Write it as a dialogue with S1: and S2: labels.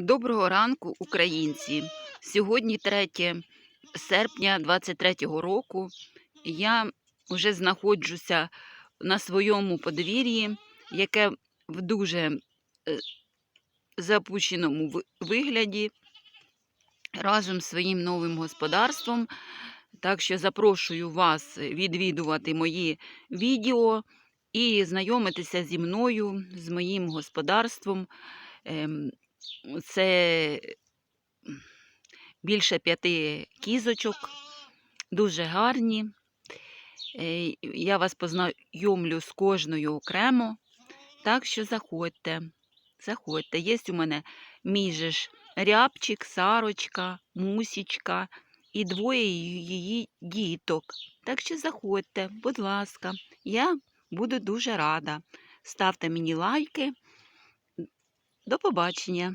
S1: Доброго ранку, українці! Сьогодні 3 серпня 23-го року. Я вже знаходжуся на своєму подвір'ї, яке в дуже е, запущеному вигляді разом з своїм новим господарством. Так що запрошую вас відвідувати мої відео і знайомитися зі мною, з моїм господарством. Це більше п'яти кізочок, дуже гарні. Е, Я вас познайомлю з кожною окремо. Так що заходьте, заходьте. Є у мене мій рябчик, сарочка, мусічка і двоє її діток. Так що заходьте, будь ласка, я буду дуже рада. Ставте мені лайки. До побачення.